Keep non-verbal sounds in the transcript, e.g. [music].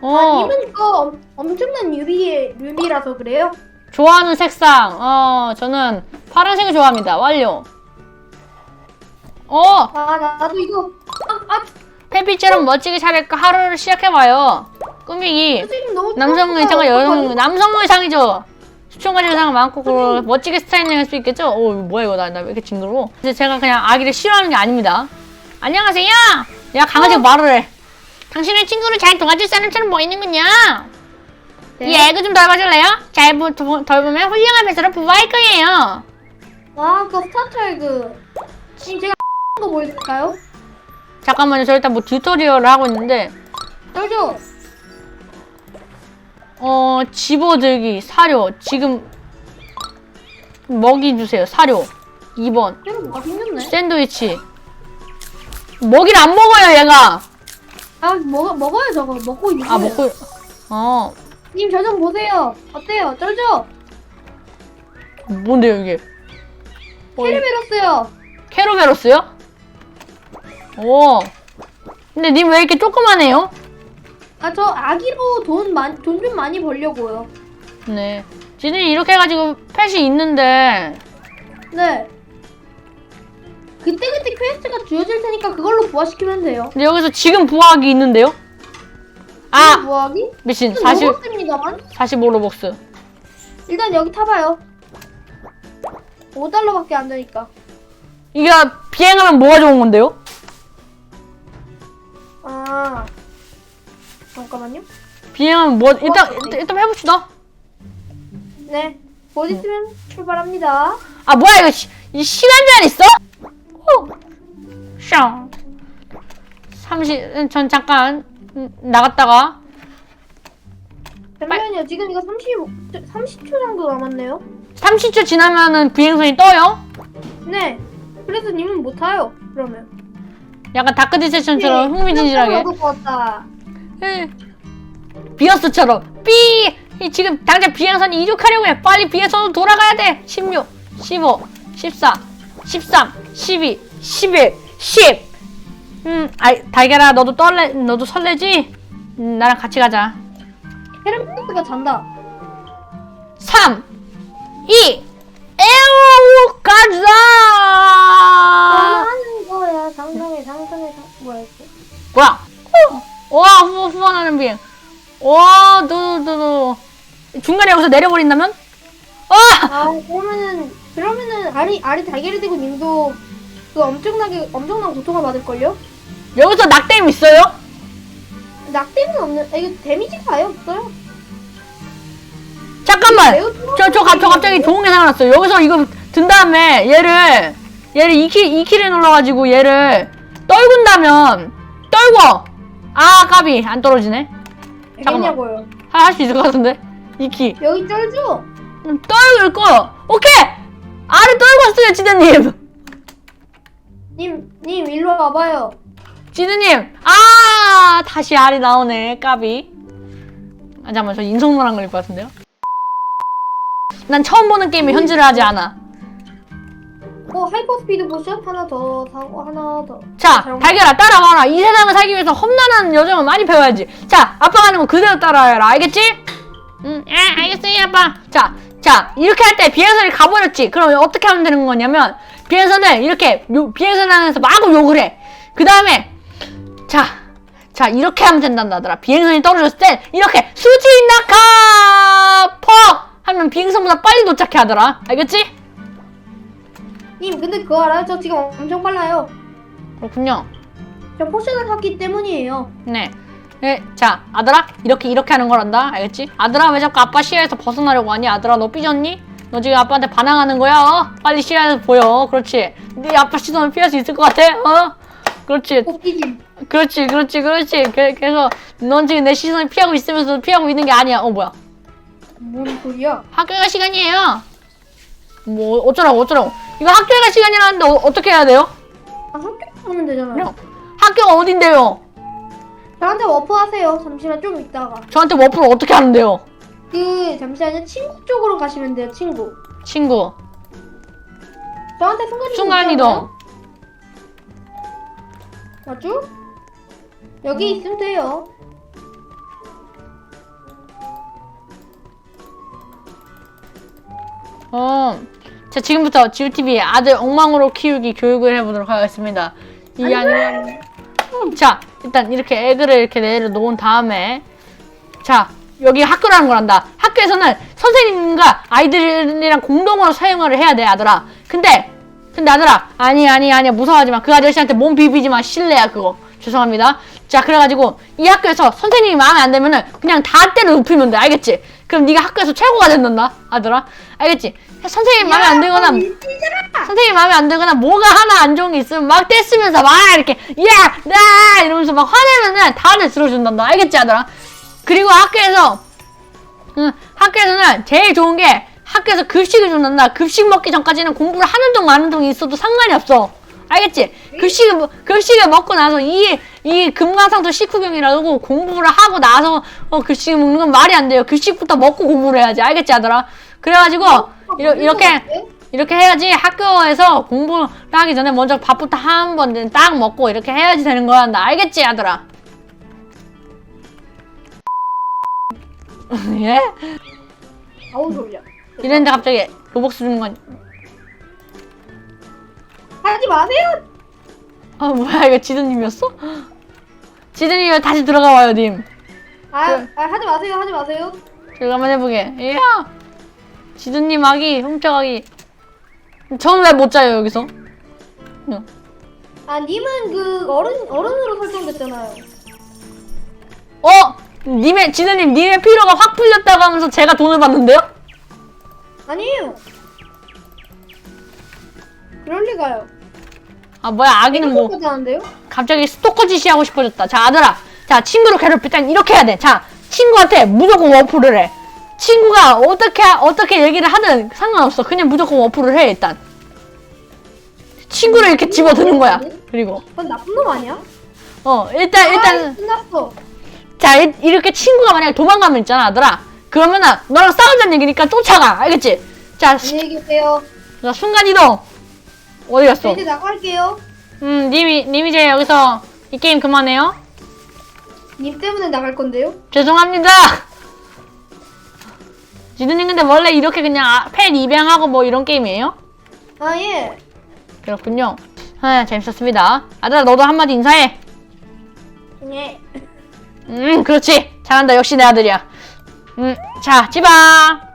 어, 아, 님은 이거 엄- 엄청난 유비, 유비라서 그래요? 좋아하는 색상. 어, 저는 파란색을 좋아합니다. 완료. 어, 아, 나, 나도 이거. 아, 아, 페피처럼 멋지게 차릴까 하루를 시작해봐요. 꾸미기. 선생님 너무. 남성. 의상과 여성? 남성 의상이죠. 수총가지 의상 많고 그 멋지게 스타일링 할 수 있겠죠? 오 이거 뭐야 이거 나 나 왜 이렇게 징그러워? 이제 제가 그냥 아기를 싫어하는 게 아닙니다. 안녕하세요. 야 강아지가 말을 해. 당신의 친구를 잘 도와줄 사람처럼 보이는군요. 네. 이 애교 좀 덜봐줄래요? 잘 부, 도, 덜보면 훌륭한 배서로 부화할 거예요. 와, 그 스타트랙. 지금 제가 [laughs] 거 보여줄까요? 잠깐만요. 저 일단 뭐 튜토리얼을 하고 있는데 떨죠? 어 집어들기 사료 지금 먹이 주세요. 사료 2번 이거 생겼네. 샌드위치 먹이를 안 먹어요 얘가 아, 먹, 먹어요, 저거. 먹고 있는 아. 먹고 어 님, 저 좀 보세요. 어때요? 쩔죠? 뭔데요 이게 캐리베로스요. 캐로베로스요? 오 근데 님 왜 이렇게 조그만해요? 아, 저 아기로 돈 많이, 돈좀 많이 벌려고요. 네 지들이 이렇게 해가지고 펫이 있는데 네. 그때그때 퀘스트가 주어질 테니까 그걸로 부활시키면 돼요. 근데 여기서 지금 부화하기 있는데요? 아 부활하기? 미친 40 로봇입니다만. 45 로벅스 일단 여기 타봐요. 5달러밖에 안 되니까. 이게 비행하면 뭐가 좋은 건데요? 아. 잠깐만요. 비행하면 뭐 일단 일단, 일단 해봅시다 네. 곧 있으면 출발합니다. 아 뭐야 이거 시, 이 시간 제한 있어? 어. 샹. 30, 전 잠깐 음, 나갔다가 잠시만요. 지금 이거 30, 30초 정도 남았네요. 30초 지나면은 비행선이 떠요? 네. 그래서 님은 못 타요. 그러면. 약간 다크디 세션처럼 흥미진진하게 먹을 것 같다. 에. 비어스처럼 삐! 이 지금 당장 비행선이 이륙하려고 해 빨리 비행선으로 돌아가야 돼 16, 15, 14, 13, 12, 11, 10 음, 아이, 달걀아 너도 떨래 너도 설레지? 음, 나랑 같이 가자 헤르메스가 잔다. 3, 2, 에오 가자! 하는 거야. 상상해, 상상해, 상... 뭐야, 이거. 뭐야? 어, 와, 후, 후원하는 비행. 와, 너, 너, 너. 중간에 여기서 내려버린다면? 와! 아, 그러면은, 그러면은, 알이, 알이 달걀이 되고 님도 그 엄청나게, 엄청난 고통을 받을걸요? 여기서 낙댐 있어요? 낙댐은 없는, 아, 이거 데미지 가요? 없어요? 잠깐만! 매우 저, 저, 가- 저 갑자기 좋은 게 생각났어요. 여기서 이거 든 다음에 얘를, 얘를 2키, 2키를 눌러가지고 얘를 떨군다면, 떨궈! 아, 까비. 안 떨어지네. 되겠냐고요. 할 수 있을 것 같은데? 2키. 여기 쩔죠? 음, 떨굴 거! 오케이! 알을 떨궜어요, 지대님! 님, 님, 일로 와봐요. 지드님, 아 다시 알이 나오네, 까비. 아 잠깐만, 저 인성노란 걸릴 것 같은데요? 난 처음 보는 게임에 현질을 하지 않아. 어, 하이퍼 스피드 포션 하나 더 사고, 하나 더. 자, 달걀아, 따라와라. 이 세상을 살기 위해서 험난한 여정을 많이 배워야지. 자, 아빠가 하는 거 그대로 따라해라. 알겠지? 응, 아, 알겠어요, 아빠. 자, 자, 이렇게 할 때 비행선을 가버렸지. 그럼 어떻게 하면 되는 거냐면, 비행선을 이렇게, 요, 비행선 안에서 마구 욕을 해. 그 다음에, 자, 자, 이렇게 하면 된단다더라. 비행선이 떨어졌을 때, 이렇게, 수지 낙하! 퍽! 하면 비행선보다 빨리 도착해 하더라. 알겠지? 님, 근데 그거 알아요? 저 지금 엄청 빨라요. 그렇군요. 저 포션을 샀기 때문이에요. 네. 네, 자, 아들아, 이렇게, 이렇게 하는 거란다. 알겠지? 아들아, 왜 자꾸 아빠 시야에서 벗어나려고 하니? 아들아, 너 삐졌니? 너 지금 아빠한테 반항하는 거야, 어? 빨리 시야에서 보여. 그렇지. 네 아빠 시선을 피할 수 있을 것 같아, 어? 그렇지. 그렇지, 그렇지, 그렇지. 그, 그래서, 넌 지금 내 시선을 피하고 있으면서 피하고 있는 게 아니야. 어, 뭐야. 뭔 소리야? 학교 갈 시간이에요. 뭐, 어쩌라고, 어쩌라고. 이거 학교 갈 시간이라는데, 어, 떻게 해야 돼요? 아, 학교 가면 되잖아요. 그냥, 학교가 어딘데요? 저한테 워프 하세요. 잠시만 좀 있다가. 저한테 워프를 어떻게 하는데요? 그 잠시만요. 친구 쪽으로 가시면 돼요 친구. 친구. 저한테 순간이동 순간이동. 맞죠? 여기 음. 있으면 돼요. 어, 자 지금부터 GUTV 아들 엉망으로 키우기 교육을 해보도록 하겠습니다. 이 아니면 음, 자 일단 이렇게 애들을 이렇게 내려 놓은 다음에 자 여기 학교라는 걸 한다. 학교에서는 선생님과 아이들이랑 공동으로 사용을 해야 돼, 아들아. 근데, 근데 아들아, 아니, 아니, 아니, 무서워하지 마. 그 아저씨한테 몸 비비지 마. 실례야, 그거. 죄송합니다. 자, 그래가지고, 이 학교에서 선생님이 마음에 안 들면은 그냥 다 때려 눕히면 돼. 알겠지? 그럼 네가 학교에서 최고가 된단다, 아들아. 알겠지? 선생님 마음에 안 들거나, 선생님 마음에 안 들거나 뭐가 하나 안 좋은 게 있으면 막 떼쓰면서 막 이렇게 야! 나! 이러면서 막 화내면은 다들 들어준단다. 알겠지, 아들아? 그리고 학교에서 응, 학교에서는 제일 좋은 게 학교에서 급식을 준단다. 급식 먹기 전까지는 공부를 하는 동 마는 동이 있어도 상관이 없어. 알겠지? 급식을 먹- 급식을 먹고 나서 이 이 금강산도 식후경이라고 공부를 하고 나서 어 급식 먹는 건 말이 안 돼요. 급식부터 먹고 공부를 해야지. 알겠지, 아들아? 그래가지고 이러, 이렇게 이렇게 해야지 학교에서 공부를 하기 전에 먼저 밥부터 한 번 딱 먹고 이렇게 해야지 되는 거야. 나 알겠지, 아들아? [laughs] 예? 아우 졸려. 이랬는데 갑자기 로벅스 주는 건, 하지 마세요. 아, 뭐야, 이거 지드님이었어? 지드님 다시 들어가 봐요, 님. 아, 그- 아 하지 마세요. 하지 마세요. 제가 한번 해보게. 이야! 지드님 아기, 훔쳐가기. 저는 왜 못 자요, 여기서? 응. 아 님은 그 어른 어른으로 설정됐잖아요. 어? 님의, 지드님, 님의 피로가 확 풀렸다고 하면서 제가 돈을 받는데요? 아니에요. 그럴 리가요. 아, 뭐야, 아기는 뭐. 하는데요? 갑자기 스토커 짓이 하고 싶어졌다. 자, 아들아. 자, 친구를 괴롭힐 땐 이렇게 해야 돼. 자, 친구한테 무조건 워프를 해. 친구가 어떻게, 어떻게 얘기를 하든 상관없어. 그냥 무조건 워프를 해, 일단. 친구를 이렇게 집어드는 거야. 그리고, 그건 나쁜 놈 아니야? 어, 일단, 아, 일단, 끝났어. 자, 이- 이렇게 친구가 만약에 도망가면 있잖아, 아들아. 그러면은, 너랑 싸우자는 얘기니까 쫓아가. 알겠지? 자, 수- 안녕히 계세요. 자, 순간이동. 어디 저 갔어? 이제 나갈게요. 음, 님이, 님 이제 여기서 이 게임 그만해요. 님 때문에 나갈 건데요. 죄송합니다. 지드님 근데 원래 이렇게 그냥 아, 펫 입양하고 뭐 이런 게임이에요? 아 예. 그렇군요. 아, 재밌었습니다. 아들아 너도 한마디 인사해. 예. 음 그렇지. 잘한다. 역시 내 아들이야. 음, 자, 지바.